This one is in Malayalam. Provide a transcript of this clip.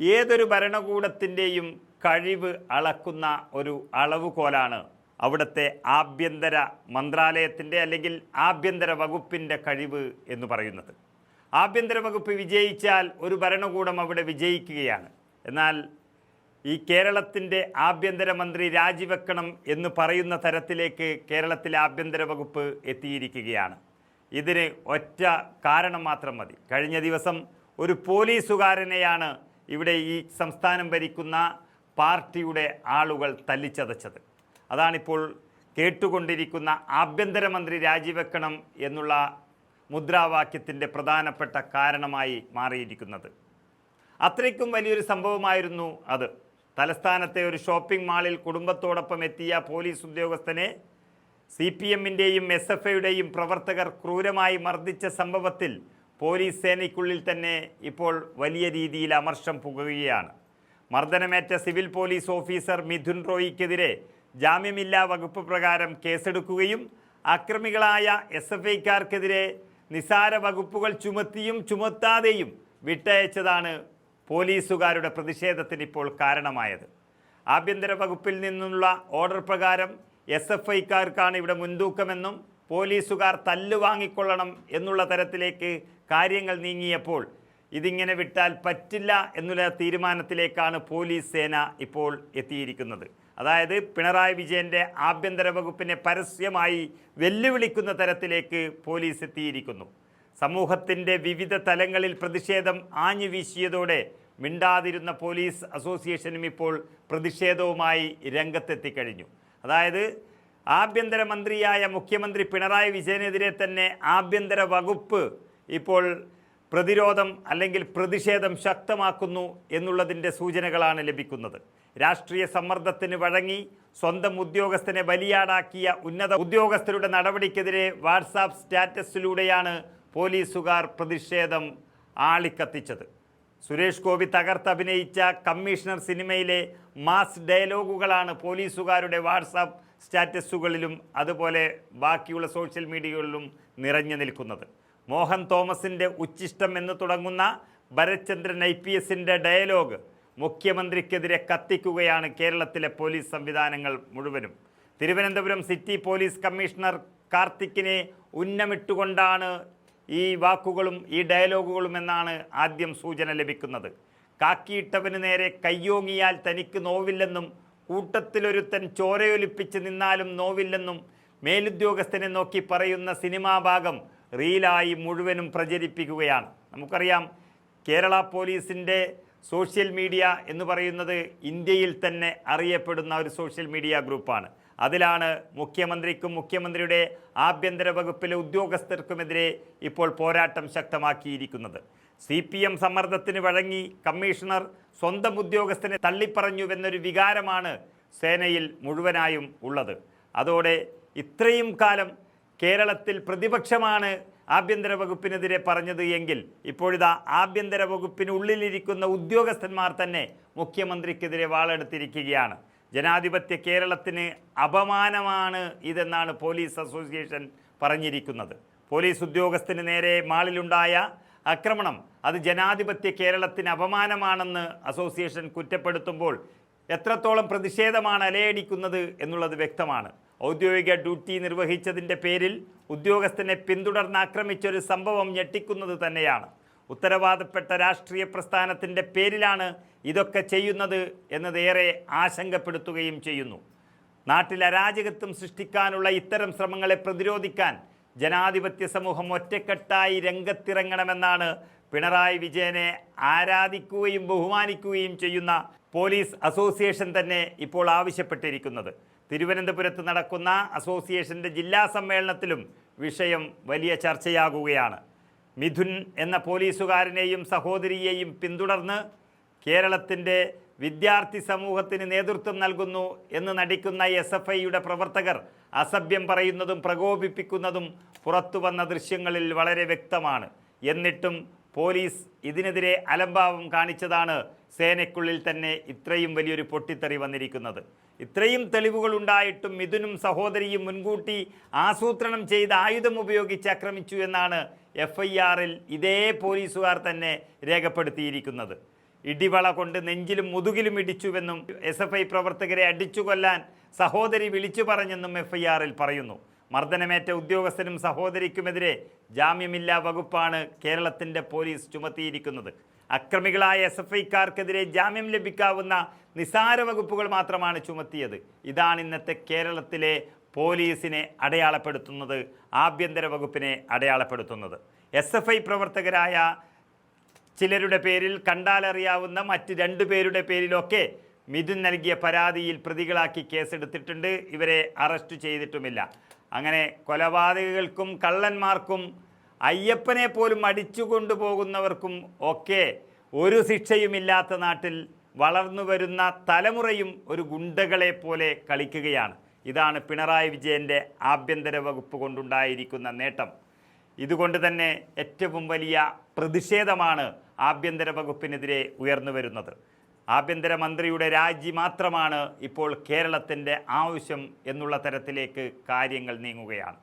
ഏതൊരു ഭരണകൂടത്തിന്റെയും കഴിവ് അളക്കുന്ന ഒരു അളവുകോലാണ് അവിടുത്തെ ആഭ്യന്തര മന്ത്രാലയത്തിന്റെ അല്ലെങ്കിൽ ആഭ്യന്തര വകുപ്പിന്റെ കഴിവ് എന്ന് പറയുന്നത്. ആഭ്യന്തര വകുപ്പ് വിജയിച്ചാൽ ഒരു ഭരണകൂടം അവിടെ വിജയിക്കുകയാണ്. എന്നാൽ ഈ കേരളത്തിന്റെ ആഭ്യന്തരമന്ത്രി രാജിവെക്കണം എന്ന് പറയുന്ന തരത്തിലേക്ക് കേരളത്തിലെ ആഭ്യന്തര വകുപ്പ് എത്തിയിരിക്കുകയാണ്. ഇതിന് ഒറ്റ കാരണം മാത്രം മതി. കഴിഞ്ഞ ദിവസം ഒരു പോലീസുകാരനെയാണ് ഇവിടെ ഈ സംസ്ഥാനം ഭരിക്കുന്ന പാർട്ടിയുടെ ആളുകൾ തല്ലിച്ചതച്ചത്. അതാണിപ്പോൾ കേട്ടുകൊണ്ടിരിക്കുന്ന ആഭ്യന്തരമന്ത്രി രാജിവെക്കണം എന്നുള്ള മുദ്രാവാക്യത്തിന്റെ പ്രധാനപ്പെട്ട കാരണമായി മാറിയിരിക്കുന്നത്. അത്രയ്ക്കും വലിയൊരു സംഭവമായിരുന്നു അത്. തലസ്ഥാനത്തെ ഒരു ഷോപ്പിംഗ് മാളിൽ കുടുംബത്തോടൊപ്പം എത്തിയ പോലീസ് ഉദ്യോഗസ്ഥനെ സി പി എമ്മിന്റെയും എസ് എഫ് ഐയുടെയും പ്രവർത്തകർ ക്രൂരമായി മർദ്ദിച്ച സംഭവത്തിൽ പോലീസ് സേനയ്ക്കുള്ളിൽ തന്നെ ഇപ്പോൾ വലിയ രീതിയിൽ അമർഷം പുകയുകയാണ്. മർദ്ദനമേറ്റ സിവിൽ പോലീസ് ഓഫീസർ മിഥുൻ റോയിക്കെതിരെ ജാമ്യമില്ലാ വകുപ്പ് പ്രകാരം കേസെടുക്കുകയും അക്രമികളായ എസ് എഫ് ഐക്കാർക്കെതിരെ നിസാര വകുപ്പുകൾ ചുമത്തിയും ചുമത്താതെയും വിട്ടയച്ചതാണ് പോലീസുകാരുടെ പ്രതിഷേധത്തിന് ഇപ്പോൾ കാരണമായത്. ആഭ്യന്തര വകുപ്പിൽ നിന്നുള്ള ഓർഡർ പ്രകാരം എസ് എഫ് ഐക്കാർക്കാണ് ഇവിടെ മുൻതൂക്കമെന്നും പോലീസുകാർ തല്ലുവാങ്ങിക്കൊള്ളണം എന്നുള്ള തരത്തിലേക്ക് കാര്യങ്ങൾ നീങ്ങിയപ്പോൾ ഇതിങ്ങനെ വിട്ടാൽ പറ്റില്ല എന്നുള്ള തീരുമാനത്തിലേക്കാണ് പോലീസ് സേന ഇപ്പോൾ എത്തിയിരിക്കുന്നത്. അതായത് പിണറായി വിജയന്റെ ആഭ്യന്തര വകുപ്പിനെ പരസ്യമായി വെല്ലുവിളിക്കുന്ന തരത്തിലേക്ക് പോലീസ് എത്തിയിരിക്കുന്നു. സമൂഹത്തിന്റെ വിവിധ തലങ്ങളിൽ പ്രതിഷേധം ആഞ്ഞു വീശിയതോടെ മിണ്ടാതിരുന്ന പോലീസ് അസോസിയേഷനും ഇപ്പോൾ പ്രതിഷേധവുമായി രംഗത്തെത്തിക്കഴിഞ്ഞു. അതായത് ആഭ്യന്തരമന്ത്രിയായ മുഖ്യമന്ത്രി പിണറായി വിജയനെതിരെ തന്നെ ആഭ്യന്തര വകുപ്പ് ഇപ്പോൾ പ്രതിരോധം അല്ലെങ്കിൽ പ്രതിഷേധം ശക്തമാക്കുന്നു എന്നുള്ളതിന്റെ സൂചനകളാണ് ലഭിക്കുന്നത്. രാഷ്ട്രീയ സമ്മർദ്ദത്തിന് വഴങ്ങി സ്വന്തം ഉദ്യോഗസ്ഥനെ ബലിയാടാക്കിയ ഉന്നത ഉദ്യോഗസ്ഥരുടെ നടപടിക്കെതിരെ വാട്സാപ്പ് സ്റ്റാറ്റസിലൂടെയാണ് പോലീസുകാർ പ്രതിഷേധം ആളിക്കത്തിച്ചത്. സുരേഷ് ഗോപി തകർത്തഭിനയിച്ച കമ്മീഷണർ സിനിമയിലെ മാസ് ഡയലോഗുകളാണ് പോലീസുകാരുടെ വാട്സാപ്പ് സ്റ്റാറ്റസുകളിലും അതുപോലെ ബാക്കിയുള്ള സോഷ്യൽ മീഡിയകളിലും നിറഞ്ഞു നിൽക്കുന്നത്. മോഹൻ തോമസിന്റെ ഉച്ചിഷ്ടം എന്ന് തുടങ്ങുന്ന ഭരത്ചന്ദ്രൻ ഐ പി എസിന്റെ ഡയലോഗ് മുഖ്യമന്ത്രിക്കെതിരെ കത്തിക്കുകയാണ് കേരളത്തിലെ പോലീസ് സംവിധാനങ്ങൾ മുഴുവനും. തിരുവനന്തപുരം സിറ്റി പോലീസ് കമ്മീഷണർ കാർത്തിക്കിനെ ഉന്നമിട്ടുകൊണ്ടാണ് ഈ വാക്കുകളും ഈ ഡയലോഗുകളും എന്നാണ് ആദ്യം സൂചന ലഭിക്കുന്നത്. കാക്കിയിട്ടവന് നേരെ കയ്യോങ്ങിയാൽ തനിക്ക് നോവില്ലെന്നും കൂട്ടത്തിലൊരുത്തൻ ചോരയൊലിപ്പിച്ച് നിന്നാലും നോവില്ലെന്നും മേലുദ്യോഗസ്ഥനെ നോക്കി പറയുന്ന സിനിമാ ഭാഗം റീലായി മുഴുവനും പ്രചരിപ്പിക്കുകയാണ്. നമുക്കറിയാം കേരള പോലീസിന്റെ സോഷ്യൽ മീഡിയ എന്ന് പറയുന്നത് ഇന്ത്യയിൽ തന്നെ അറിയപ്പെടുന്ന ഒരു സോഷ്യൽ മീഡിയ ഗ്രൂപ്പാണ്. അതിലാണ് മുഖ്യമന്ത്രിക്കും മുഖ്യമന്ത്രിയുടെ ആഭ്യന്തര വകുപ്പിലെ ഉദ്യോഗസ്ഥർക്കുമെതിരെ ഇപ്പോൾ പോരാട്ടം ശക്തമാക്കിയിരിക്കുന്നത്. സി പി എം സമ്മർദ്ദത്തിന് വഴങ്ങി കമ്മീഷണർ സ്വന്തം ഉദ്യോഗസ്ഥനെ തള്ളിപ്പറഞ്ഞുവെന്നൊരു വികാരമാണ് സേനയിൽ മുഴുവനായും ഉള്ളത്. അതോടെ ഇത്രയും കാലം കേരളത്തിൽ പ്രതിപക്ഷമാണ് ആഭ്യന്തര വകുപ്പിനെതിരെ പറഞ്ഞത് എങ്കിൽ ഇപ്പോഴിതാ ആഭ്യന്തര വകുപ്പിനുള്ളിലിരിക്കുന്ന ഉദ്യോഗസ്ഥന്മാർ തന്നെ മുഖ്യമന്ത്രിക്കെതിരെ വാളെടുത്തിരിക്കുകയാണ്. ജനാധിപത്യ കേരളത്തിന് അപമാനമാണ് ഇതെന്നാണ് പോലീസ് അസോസിയേഷൻ പറഞ്ഞിരിക്കുന്നത്. പോലീസ് ഉദ്യോഗസ്ഥന് നേരെ മാളിലുണ്ടായ ആക്രമണം അത് ജനാധിപത്യ കേരളത്തിന് അപമാനമാണെന്ന് അസോസിയേഷൻ കുറ്റപ്പെടുത്തുമ്പോൾ എത്രത്തോളം പ്രതിഷേധമാണ് അലയടിക്കുന്നത് എന്നുള്ളത് വ്യക്തമാണ്. ഔദ്യോഗിക ഡ്യൂട്ടി നിർവഹിച്ചതിന്റെ പേരിൽ ഉദ്യോഗസ്ഥനെ പിന്തുടർന്ന് ആക്രമിച്ചൊരു സംഭവം ഞെട്ടിക്കുന്നത് തന്നെയാണ്. ഉത്തരവാദപ്പെട്ട രാഷ്ട്രീയ പ്രസ്ഥാനത്തിന്റെ പേരിലാണ് ഇതൊക്കെ ചെയ്യുന്നത് എന്നതേറെ ആശങ്കപ്പെടുത്തുകയും ചെയ്യുന്നു. നാട്ടിൽ അരാജകത്വം സൃഷ്ടിക്കാനുള്ള ഇത്തരം ശ്രമങ്ങളെ പ്രതിരോധിക്കാൻ ജനാധിപത്യ സമൂഹം ഒറ്റക്കെട്ടായി രംഗത്തിറങ്ങണമെന്നാണ് പിണറായി വിജയനെ ആരാധിക്കുകയും ബഹുമാനിക്കുകയും ചെയ്യുന്ന പോലീസ് അസോസിയേഷൻ തന്നെ ഇപ്പോൾ ആവശ്യപ്പെട്ടിരിക്കുന്നത്. തിരുവനന്തപുരത്ത് നടക്കുന്ന അസോസിയേഷന്റെ ജില്ലാ സമ്മേളനത്തിലും വിഷയം വലിയ ചർച്ചയാകുകയാണ്. മിഥുൻ എന്ന പോലീസുകാരനെയും സഹോദരിയെയും പിന്തുടർന്ന് കേരളത്തിന്റെ വിദ്യാർത്ഥി സമൂഹത്തിന് നേതൃത്വം നൽകുന്നു എന്ന് നടിക്കുന്ന എസ് എഫ് ഐയുടെ പ്രവർത്തകർ അസഭ്യം പറയുന്നതും പ്രകോപിപ്പിക്കുന്നതും പുറത്തുവന്ന ദൃശ്യങ്ങളിൽ വളരെ വ്യക്തമാണ്. എന്നിട്ടും പോലീസ് ഇതിനെതിരെ അലംഭാവം കാണിച്ചതാണ് സേനയ്ക്കുള്ളിൽ തന്നെ ഇത്രയും വലിയൊരു പൊട്ടിത്തെറി വന്നിരിക്കുന്നത്. ഇത്രയും തെളിവുകൾ ഉണ്ടായിട്ടും മിഥുനും സഹോദരിയും മുൻകൂട്ടി ആസൂത്രണം ചെയ്ത് ആയുധം ഉപയോഗിച്ച് ആക്രമിച്ചു എന്നാണ് എഫ് ഐ ആറിൽ ഇതേ പോലീസുകാർ തന്നെ രേഖപ്പെടുത്തിയിരിക്കുന്നത്. ഇടിവള കൊണ്ട് നെഞ്ചിലും മുതുകിലും ഇടിച്ചുവെന്നും എസ് എഫ് ഐ പ്രവർത്തകരെ അടിച്ചു കൊല്ലാൻ സഹോദരി വിളിച്ചു പറഞ്ഞെന്നും എഫ് ഐ ആറിൽ പറയുന്നു. മർദ്ദനമേറ്റ ഉദ്യോഗസ്ഥനും സഹോദരിക്കുമെതിരെ ജാമ്യമില്ലാ വകുപ്പാണ് കേരളത്തിന്റെ പോലീസ് ചുമത്തിയിരിക്കുന്നത്. അക്രമികളായ എസ് എഫ് ഐക്കാർക്കെതിരെ ജാമ്യം ലഭിക്കാവുന്ന നിസാര വകുപ്പുകൾ മാത്രമാണ് ചുമത്തിയത്. ഇതാണ് ഇന്നത്തെ കേരളത്തിലെ പോലീസിനെ അടയാളപ്പെടുത്തുന്നത് ആഭ്യന്തര വകുപ്പിനെ അടയാളപ്പെടുത്തുന്നത്. എസ് എഫ് ഐ പ്രവർത്തകരായ ചിലരുടെ പേരിൽ കണ്ടാലറിയാവുന്ന മറ്റ് രണ്ടു പേരുടെ പേരിലൊക്കെ മിഥുൻ നൽകിയ പരാതിയിൽ പ്രതികളാക്കി കേസെടുത്തിട്ടുണ്ട്. ഇവരെ അറസ്റ്റ് ചെയ്തിട്ടുമില്ല. അങ്ങനെ കൊലപാതകൾക്കും കള്ളന്മാർക്കും അയ്യപ്പനെ പോലും അടിച്ചു കൊണ്ടുപോകുന്നവർക്കും ഒക്കെ ഒരു ശിക്ഷയുമില്ലാത്ത നാട്ടിൽ വളർന്നു വരുന്ന തലമുറയും ഒരു ഗുണ്ടകളെ പോലെ കളിക്കുകയാണ്. ഇതാണ് പിണറായി വിജയന്റെ ആഭ്യന്തര വകുപ്പ് കൊണ്ടുണ്ടായിരിക്കുന്ന നേട്ടം. ഇതുകൊണ്ട് തന്നെ ഏറ്റവും വലിയ പ്രതിഷേധമാണ് ആഭ്യന്തര വകുപ്പിനെതിരെ ഉയർന്നു വരുന്നത്. ആഭ്യന്തരമന്ത്രിയുടെ രാജി മാത്രമാണ് ഇപ്പോൾ കേരളത്തിന്റെ ആവശ്യം എന്നുള്ള തരത്തിലേക്ക് കാര്യങ്ങൾ നീങ്ങുകയാണ്.